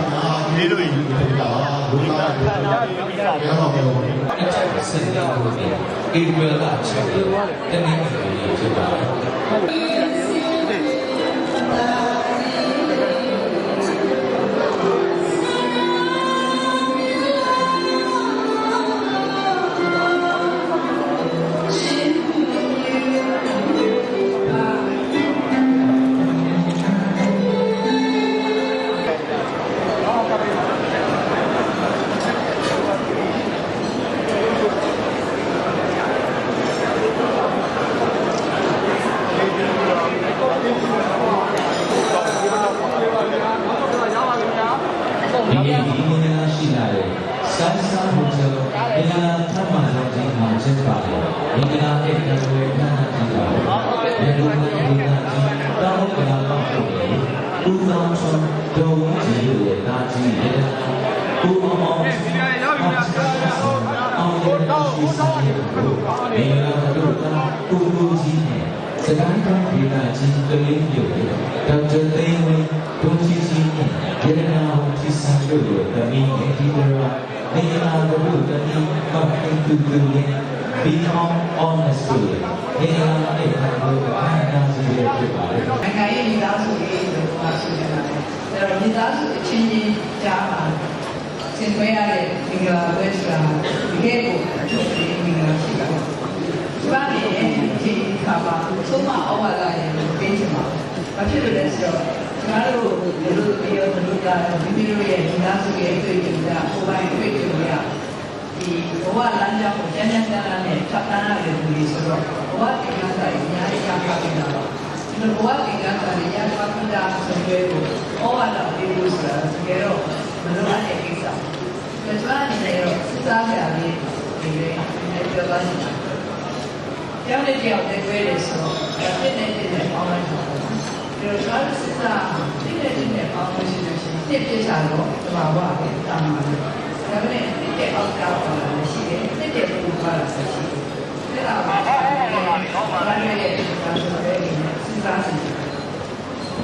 လို့ရဒါလူသားတွေဘယ်တော့မှမလုပ်ဘူးအချက်စင်တာကိုဧပြီလ6ရက်တနင်္ဂနွေနေ့ဖြစ်ပါတယ် ကြီးကလေးမျိုးဒေါက်တာသိန်းဝင်းဒုံကြီးကြီးနဲ့ဒေရနာဖြစ်ဆောင်လို့တမီးရဲ့ဒီလိုနေရာတို့တမီးပတ်တင်သူတွေ be on honestly နေရာနဲ့ဘာလို့အခမ်းအနားစီရဖြစ်ပါလဲနိုင်ငံရေးမိသားစုရေးလို့ပြောရှိနေတာလေ။အဲတော့မိသားစုအချင်းချင်းကြားမှာဆင်နွှဲရတဲ့မိဂလာပွဲဆိုတာဒီကဲကိုအထူးကြီးမိဂလာရှိတာ။ဒီပါနေဒီခါမှာသုံးမဩဝါဒရဲ့ ပေးချင်ပါ။ဘာဖြစ်လို့လဲဆိုတော့ကျွန်တော်တို့လူလူပြောလူကမိမိတို့ရဲ့မိသားစုရဲ့အတွေ့အကြုံကကိုယ်ပိုင်အတွေ့အကြုံကဒီဘဝလမ်းကြောင်းကိုကျန်းကျန်းတန်းတန်းနဲ့ဖြတ်သန်းရတဲ့လူတွေဆိုတော့ဘဝကိစ္စတွေအများကြီးကြားပါနေတာပါ။ဒီဘဝကိစ္စတွေရပါမှုတာဆိုကြကိုဩဝါဒပေးလို့ဆိုတာတကယ်တော့မလိုအပ်တဲ့ကိစ္စ။ဒါကြောင့်အနေနဲ့တော့စစ်သားကြလေးဒီလိုပြောပါ နေတာ။ကျောင်းလေးကြောက်တဲ့တွဲတယ်ဆိုတော့တစ်နဲ့တစ်နဲ့ပေါင်းလိုက်တာပေါ့နော်။ဒီလိုကျွန်တော်စစ်သားတစ်နဲ့တစ်နဲ့ပေါင်းလို့ရှိလို့ရှိရင်တစ်ပြစ်ချတော့တဘာဝပဲတာမှာလေ။ဒါပေမဲ့တစ်တဲ့အောက်ကောက်ပါလာရှိတယ်။တစ်တဲ့ပူပါလာရှိတယ်။ဒါကဘာလဲ။ဘာလဲရဲ့ဒါဆိုတဲ့စစ်သားစီ။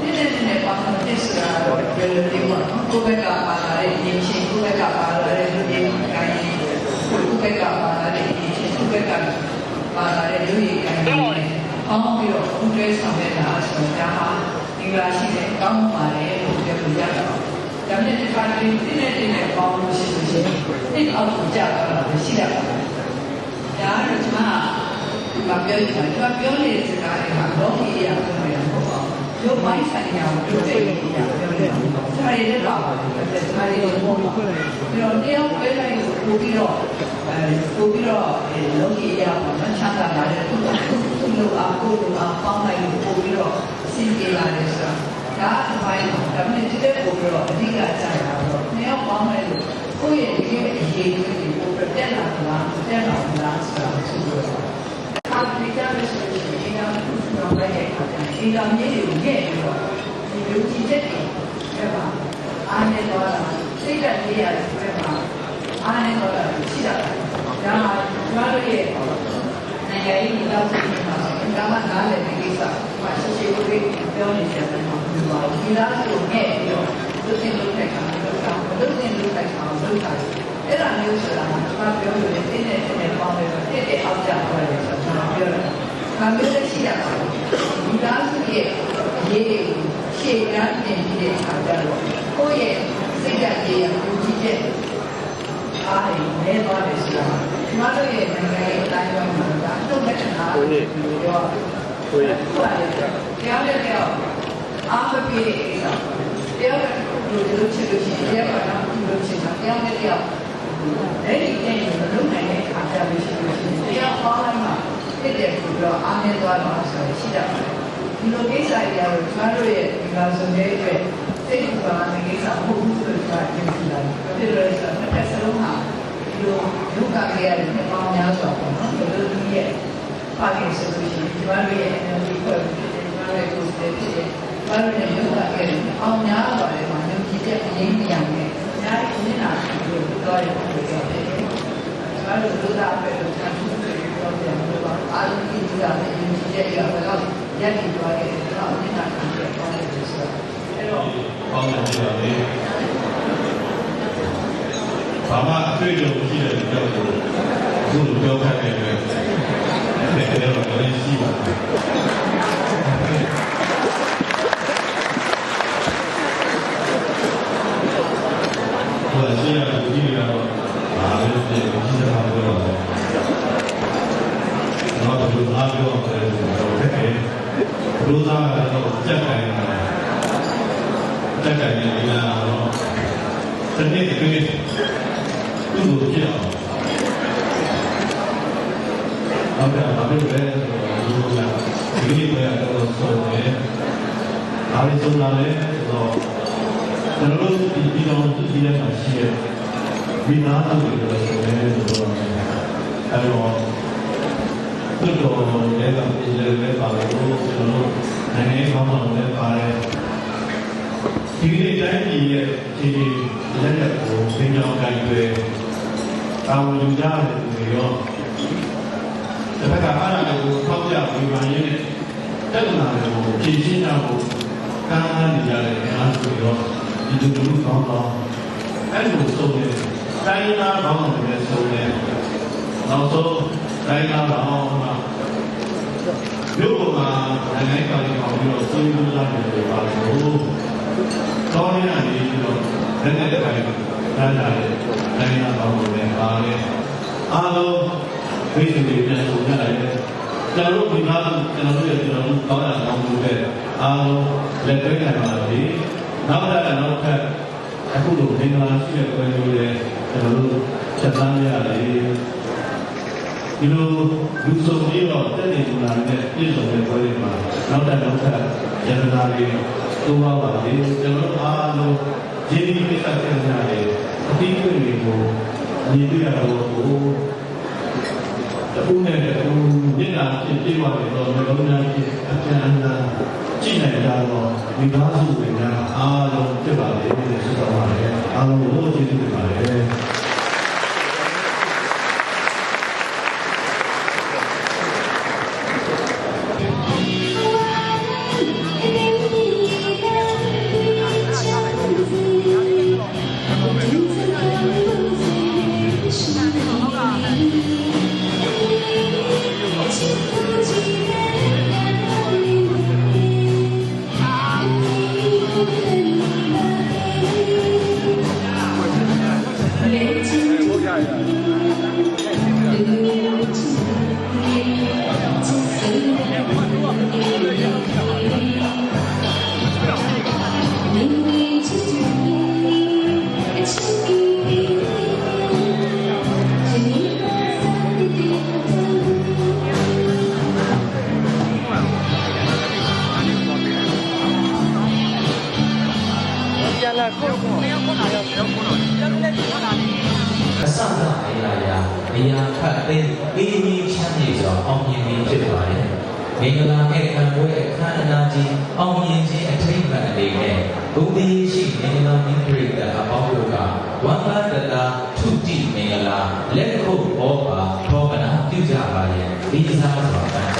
ဒီနေ့နေ့ပေါင်းတော့တစ်စရာတော့ဘယ်လိုလဲပေါ့နော်။ကိုယ့်ဘက်ကပါလာတဲ့ဒီချင်းကိုယ့်ဘက်ကပါလာတဲ့လူကြီးကိုင်းကိုယ့်ဘက်ကပါလာတဲ့ဒီချင်းကိုယ့်ဘက်ကပါလာတဲ့လူကြီးကိုင်းကိုအောင်းပြီး တော့ဦးကျွေးဆောင်ရတာဆိုတော့ဒါဟာဒီကရှိတဲ့ကောင်းပါလေလို့ပြောလို့ရတာ။ဒါနဲ့ဒီပါတီတင်းနေတင်းနေပေါင်းလို့ရှိလို့ရှိရင်ဒီအောက်ကိုကြာတော့တာရှိရပါတယ်။ဒါကတော့ကျွန်မကပြောရတာကျွန်မပြောနေတဲ့စကားတွေကလောကီအရာပြောနေတာမဟုတ်ပါဘူး။ ရုပ်ပိုင်းဆိုင်ရာကိုပြောတဲ့အရာပြောနေတာ။ဒါတွေလည်းပါပါတယ်။ဒါတွေလည်းပေါ့ပါ။ပြီးတော့တယောက်ပဲလိုက်ကိုပို့ပြီးတော့အဲပို့ပြီးတော့လောကီအရာပေါ့နော်ချမ်းသာလာတဲ့သူ့သူ့လိုအားကိုယ်လိုအားပေါင်းလိုက်လို့ပို့ပြီးတော့အဆင်ပြေလာတယ်ဆိုတာဒါအပိုင်းပါဒါပေမဲ့ဒီတဲ့ပို့ပြီးတော့အဓိကကြာတာတော့တယောက်ပေါင်းလိုက်လို့ကိုယ့်ရဲ့ဒီရဲ့အရေးကြီးကိုပို့ပြီးတက်လာတာတက်လာတာဆိုတာဆိုတော့အာဖရိကနဲ့ဆိုရင်ဒီကတော့လည်းရဲ့ အခါကျရင်ဒီကမြေတွေကိုညက်ပြီးတော့ဒီလူကြီးချက်တွေပြပါအားနဲ့တော့စိတ်ဓာတ်လေးရတယ်ပြပါအားနဲ့တော့ရှိတာဒါမှကျွန်တော်တို့ရဲ့နိုင်ငံရေးမိသားစုတွေမှာဒါမှနားလည်တဲ့ကိစ္စမှာရှိရှိကိုပြောနေကြတယ်မှာဒီပါမိသားစုကိုညက်ပြီးတော့လူချင်းလူထိုက်တာလုပ်တာလူချင်းလူထိုက်တာလုပ်တာအဲ့ဒါမျိုးဆိုတာကကျွန်တော်ပြောလို့လည်းတင်းတဲ့တင်းပေါင်းတယ်ဆိုတဲ့အောက်ကျသွားတယ်ဆိုတော့ကျွန်တော်ပြောတာဒါမျိုးလည်းရှိရပါတယ်မိသားစုရဲ့အ ရေးတွေကိုရှေ့ရမ်းတင်ပြီးတဲ့အခါကျတော့ကိုယ့်ရဲ့စိတ်ဓာတ်ကြီးရကိုကြည့်တဲ့အားတွေနဲသွားတယ်ဆိုတာကျွန်တော်တို့ရဲ့နိုင်ငံရေးအတိုင်းအဝိုင်းမှာဒါအတော့လက္ခဏာကိုပြောကိုယ်ကိုယ်တရားနဲ့တရားအားမပြေတဲ့ကိစ္စတရားနဲ့လူလူချစ်လို့ရှိရင်တရားကတော့လူလူချစ်တာတရားနဲ့တရားအဲ့ဒီတဲ့မလုပ်နိုင်တဲ့အခါကျလို့ရှိရင်တရားဟောလိုက်မှဖြစ်တယ်ဆိုတော့အားနဲ့သွားတော့ဆိုရှိတာပါ ဒီလိုကိစ္စတွေကတော့ကျွန်တော်တို့ရဲ့ဒီမှာဆိုတဲ့အတွက်စိတ်ကူပါတဲ့ကိစ္စမဟုတ်ဘူးလို့ကျွန်တော်ပြောပြလိုက်။ဖြစ်လို့ဆိုတော့တစ်စလုံးဟာဒီလိုဒုက္ခတွေရတယ်ပေါင်းများစွာပေါ့နော်။ဘယ်လိုဒီရဲ့ပါလိဆိုလို့ရှိရင်ကျွန်တော်ရဲ့ energy ကိုဖြစ်တယ်ကျွန်တော်ရဲ့ကိုယ်တည်းဖြစ်တယ်။ဘာလို့လဲဒုက္ခတွေပေါင်းများစွာတယ်မှာယုံကြည်တဲ့အရင်းအမြစ်နဲ့အများကြီးနစ်နာပြီးတော့တော့ရတယ်ဖြစ်တယ်။ကျွန်တော်တို့ဒုက္ခပဲလို့ကျွန်တော်တို့ပြောပြလို့ပါအာရုံကြည့်ကြတယ်ယုံကြည်တဲ့အရာကတော့ ရက်ပြီးသွားတယ်တော့နစ်နာပြီးတော့တော့တယ်ဆိုတော့အဲ့တော့ပေါင်းတယ်ပြောတယ်ဒဘာမှအတွေ့အကြုံရှိတဲ့ကြောက်ကိုအခုလိုပြောခိုင်းတဲ့အတွက်အဲ့ဒါတော့လည်းရှိပါတယ်ဟိုရှိရတဲ့ဒီလိုတော့အားလုံးပြည့်စုံတဲ့ဟာပြောတော့တော့ဒီအားပြောတယ်တော့တကယ်ဘုရားက တော့စက်တိုင်းတာစက်တိုင်းနေလာတော့တနေ့တည်းသူ့ကိုကြည့်အောင်ဟုတ်ကဲ့ဘာဖြစ်လဲဆိုတော့ဒီလိုလားဒီလိုပဲတော့ဆိုတယ်အားလုံးစုံလာလဲဆိုတော့ကျွန်တော်တို့ဒီပြည်တော်သူကြီးရဲ့မှာရှိတဲ့ဝိနာသူတွေဆိုတယ်ဆိုတော့အဲတော့ သူတို့လည်းကပြည်လည်းပဲပါလို့ကျွန်တော်တို့နိုင်ငံကောင်းဆောင်လည်းပါတယ်ဒီနေ့တိုင်းပြည်ရဲ့အခြေအနေလက်လက်ကိုသင်ကြောင်းတိုင်းတွေတာဝန်ယူကြတဲ့သူတွေရောတစ်ခါကအားရကိုထောက်ပြပြီးမှရင်းတဲ့တက်လာတယ်ကိုဖြည့်ရှင်းကြဖို့ကမ်းလှမ်းနေကြတဲ့အားစုရောဒီလူလူကောင်းကောင်းအဲ့လိုဆိုတဲ့တိုင်းသားကောင်းတွေလည်းဆိုတဲ့နောက်ဆုံး တိုင်းသားကောင်းမှာမြို့ပေါ်မှာနိုင်ငံကောင်ကြီးအောင်ပြီးတော့ဆွေးနွေးလာတယ်ပါလို့ကောင်းရည်နေပြီးတော့လက်နဲ့တိုင်းတန်းလာတဲ့တိုင်းသားကောင်းတွေလည်းပါတယ်အားလုံးဝိသုတွေပြန်ဆိုကြတယ်ကျွန်တော်တို့ဒီမှာကျွန်တော်တို့ရဲ့ကျွန်တော်တို့ကောင်းတာကောင်းမှုပဲအားလုံးလက်တွဲနိုင်ပါစေနောက်ထပ်နောက်ထပ်အခုလိုမင်္ဂလာရှိတဲ့ပွဲမျိုးတွေကျွန်တော်တို့ချက်သားရရတယ် ဒီလိုလူစုံပြီးတော့တက်နေကြလာတဲ့ပြည်စုံတဲ့ပွဲတွေမှာနောက်ထပ်နောက်ထပ်ယန္တနာတွေတိုးပါပါလေကျွန်တော်တို့အားလုံးရင်းနှီးမိတ်ဆက်တဲ့နေရာတွေအသီးတွေတွေကိုမြင်တွေ့ရတော့ကိုတူနဲ့တူမျက်နှာဖြစ်ပြသွားတယ်တော့မျိုးလုံးများဖြစ်အပြန်အလှန်ကြည့်နိုင်ကြတော့ဒီကားစုတွေများအားလုံးဖြစ်ပါလေလို့ဆိုတော့ပါတယ်အားလုံးကိုကျေးဇူးတင်ပါတယ် သိမ်းအေးကြီးချမ်းမြေစွာအောင်မြင်ပြီးဖြစ်ပါတယ်။မင်္ဂလာဧကံပွဲအခမ်းအနားကြီးအောင်မြင်ခြင်းအထိမ်းအမှန်အနေနဲ့ဘုဒ္ဓရှိမင်္ဂလာမြင့်ပြိတ္တအပေါင်းတို့ကဝန္တာတတာထုတိမင်္ဂလာလက်ခုပ်ဘောပါထောပနာပြုကြပါရဲ့ဒီစားစွာပန်ကြပါ။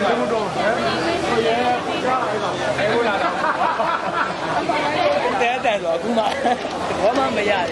个中中，我爷爷不家孩子，哎，我家的，哈哈哈哈哈。带带着，中吗？我嘛没家的，